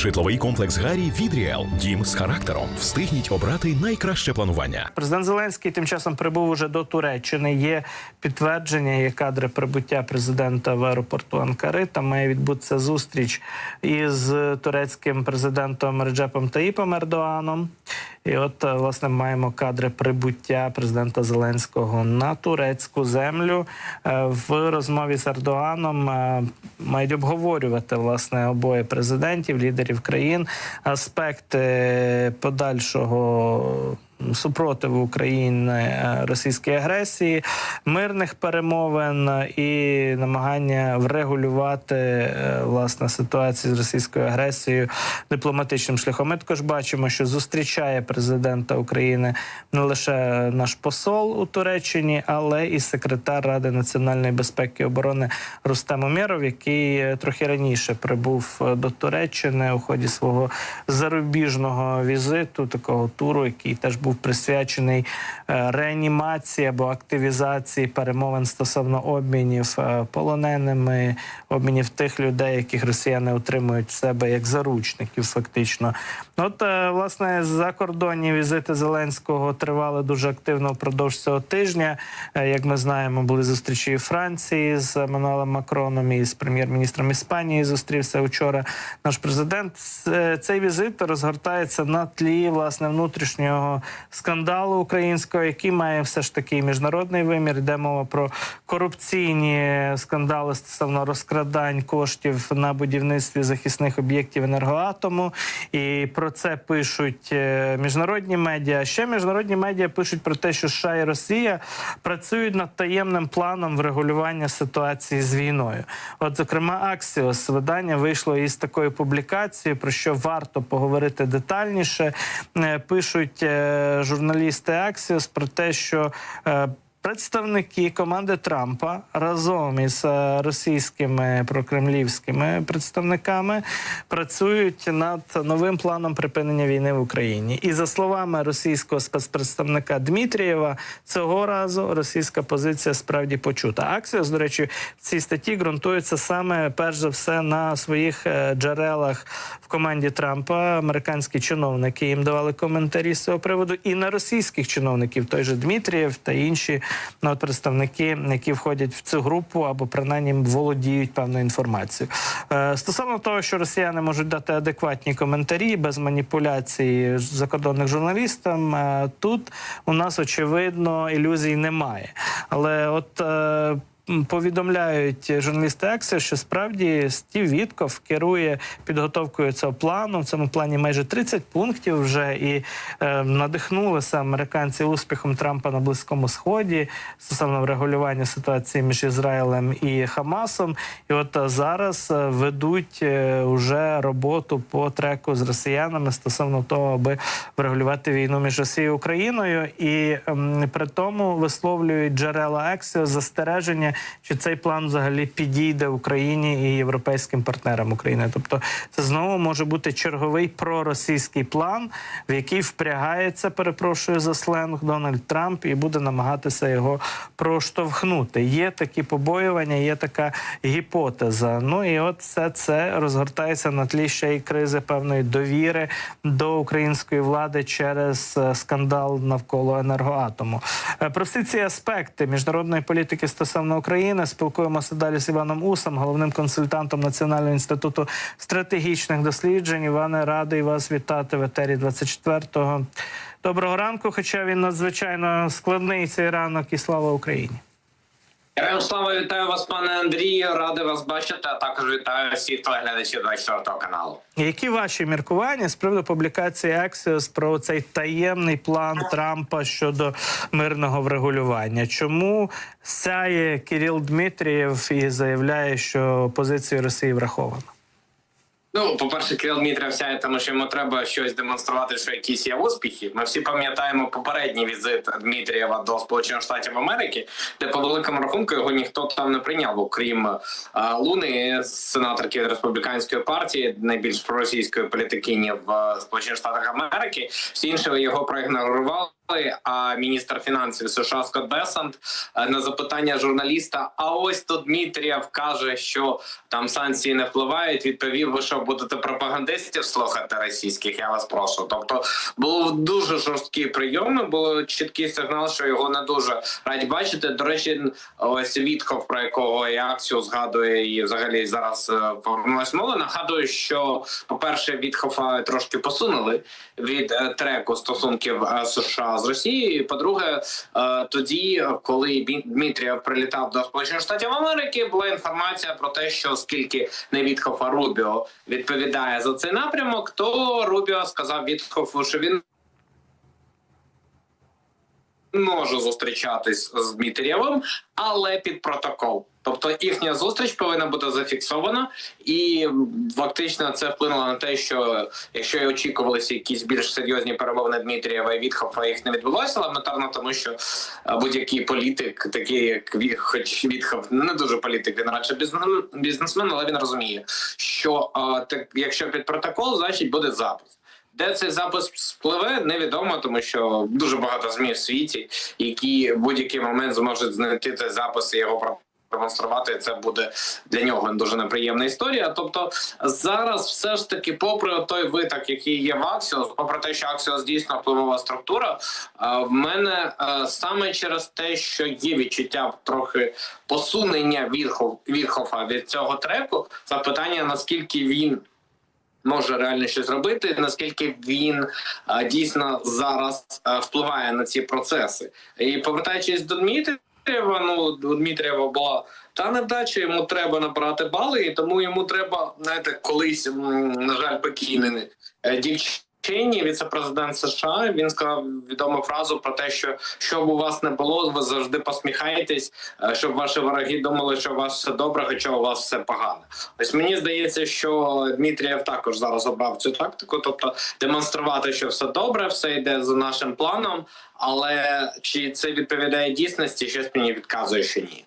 Житловий комплекс Гарі від Ріел. Дім з характером. Встигніть обрати найкраще планування. Президент Зеленський тим часом прибув уже до Туреччини. Є підтвердження, є кадри прибуття президента в аеропорту Анкари. Там має відбутися зустріч із турецьким президентом Реджепом Таїпом Ердоаном. І от е, власне маємо кадри прибуття президента Зеленського на турецьку землю. Е, В розмові з Ердоаном е, мають обговорювати власне обоє президентів, лідерів країн, аспекти подальшого супротиву України е, російській агресії, мирних перемовин і намагання врегулювати е, власне ситуацію з російською агресією дипломатичним шляхом. Ми також бачимо, що зустрічає президента України не лише наш посол у Туреччині, але і секретар Ради національної безпеки і оборони Рустем Умєров, який е, трохи раніше прибув до Туреччини у ході свого зарубіжного візиту, такого туру, який теж був присвячений е, реанімації або активізації перемовин стосовно обмінів е, полоненими, обмінів тих людей, яких росіяни утримують в себе як заручників, фактично. От е, власне закордонні візити Зеленського тривали дуже активно впродовж цього тижня. Як ми знаємо, були зустрічі Франції з Еммануелем Макроном і з прем'єр-міністром Іспанії. Зустрівся вчора наш президент. Цей візит розгортається на тлі власне внутрішнього скандалу українського, який має все ж таки міжнародний вимір. Йде мова про корупційні скандали стосовно розкрадань коштів на будівництві захисних об'єктів енергоатому. І про це пишуть е, міжнародні медіа. Ще міжнародні медіа пишуть про те, що США і Росія працюють над таємним планом врегулювання ситуації з війною. От, зокрема, Axios видання вийшло із такою публікацією, про що варто поговорити детальніше. Е, Пишуть е, журналісти Аксіос про те, що е, Представники команди Трампа разом із е, російськими прокремлівськими представниками працюють над новим планом припинення війни в Україні. І за словами російського спецпредставника Дмитрієва, цього разу російська позиція справді почута. Аксіос, до речі, в цій статті ґрунтується саме перш за все на своїх е, джерелах в команді Трампа. Американські чиновники їм давали коментарі з цього приводу, і на російських чиновників, той же Дмитрієв та інші ну, от представники, які входять в цю групу або принаймні володіють певною інформацією. Е, стосовно того, що росіяни можуть дати адекватні коментарі без маніпуляцій закордонних журналістам, е, тут у нас очевидно ілюзій немає. Але от. е, Повідомляють журналісти Ексі, що справді Стів Вітков керує підготовкою цього плану. В цьому плані майже 30 пунктів вже і е, надихнулися американці успіхом Трампа на Близькому Сході стосовно врегулювання ситуації між Ізраїлем і Хамасом. І от е, зараз е, ведуть е, уже роботу по треку з росіянами стосовно того, аби врегулювати війну між Росією і Україною, і ем, при тому висловлюють джерела Ексіо застереження, чи цей план взагалі підійде Україні і європейським партнерам України. Тобто, це знову може бути черговий проросійський план, в який впрягається, перепрошую за сленг Дональд Трамп, і буде намагатися його проштовхнути. Є такі побоювання, є така гіпотеза. Ну і от все це розгортається на тлі ще й кризи певної довіри до української влади через е, скандал навколо енергоатому. Е, Про всі ці аспекти міжнародної політики стосовно України спілкуємося далі з Іваном Усом, головним консультантом Національного інституту стратегічних досліджень. Іване, радий вас вітати в етері 24-го. Доброго ранку, хоча він надзвичайно складний цей ранок, і слава Україні. Слава вітаю вас, пане Андрію. Радий вас бачити. А також вітаю всіх телеглядачів 24 каналу. Які ваші міркування з приводу публікації Axios про цей таємний план Трампа щодо мирного врегулювання? Чому сяє Кирил Дмитрієв і заявляє, що позиція Росії врахована? Ну, по-перше, Кирил Дмитрів сяє, тому що йому треба щось демонструвати, що якісь є успіхи. Ми всі пам'ятаємо попередній візит Дмитрієва до Сполучених Штатів Америки, де по великому рахунку його ніхто там не прийняв, окрім е, Луни, сенаторки республіканської партії, найбільш проросійської політикині в е, Сполучених Штатах Америки. Всі інші його проігнорували. А міністр фінансів США Скотт Бесант е, на запитання журналіста. А ось тут Дмитрієв каже, що там санкції не впливають. Відповів, ви що будете пропагандистів слухати російських? Я вас прошу. Тобто був дуже жорсткі прийоми. Було чіткий сигнал, що його не дуже раді бачити. До речі, ось Вітков, про якого я акцію згадує, і взагалі зараз е, повернулась мова. Нагадую, що по перше, Вітхофа трошки посунули від е, треку стосунків е, США з Росією. По-друге, е, тоді, коли Дмитрієв прилітав до Сполучених Штатів Америки, була інформація про те, що оскільки не Вітхофа Рубіо відповідає за цей напрямок, то Рубіо сказав Вітхофу, що він може зустрічатись з Дмитрієвим, але під протокол. Тобто їхня зустріч повинна бути зафіксована, і фактично це вплинуло на те, що якщо і очікувалися якісь більш серйозні перемовини Дмитрієва і Вітхофа, їх не відбулося елементарно, тому що е, будь-який політик, такий як хоч Вітхоф, не дуже політик, він радше бізнес- бізнесмен, але він розуміє, що е, так, якщо під протокол, значить буде запис. Де цей запис спливе, невідомо, тому що дуже багато змі в світі, які в будь-який момент зможуть знайти цей запис і його продемонструвати. Це буде для нього дуже неприємна історія. Тобто зараз, все ж таки, попри той виток, який є в Axios, попри те, що Axios дійсно впливова структура, в мене саме через те, що є відчуття трохи посунення Вірхов- Вірхофа від цього треку, запитання наскільки він може реально щось робити, наскільки він а, дійсно зараз а, впливає на ці процеси. І повертаючись до Дмитрієва, ну у Дмитрієва була та невдача, йому треба набрати бали, і тому йому треба, знаєте, колись, на жаль, покійний е, Чейні, віце-президент США, він сказав відому фразу про те, що що б у вас не було, ви завжди посміхаєтесь, е, щоб ваші вороги думали, що у вас все добре, хоча у вас все погано. Ось мені здається, що Дмитрієв також зараз обрав цю тактику, тобто демонструвати, що все добре, все йде за нашим планом. Але чи це відповідає дійсності? Щось мені відказує, що ні.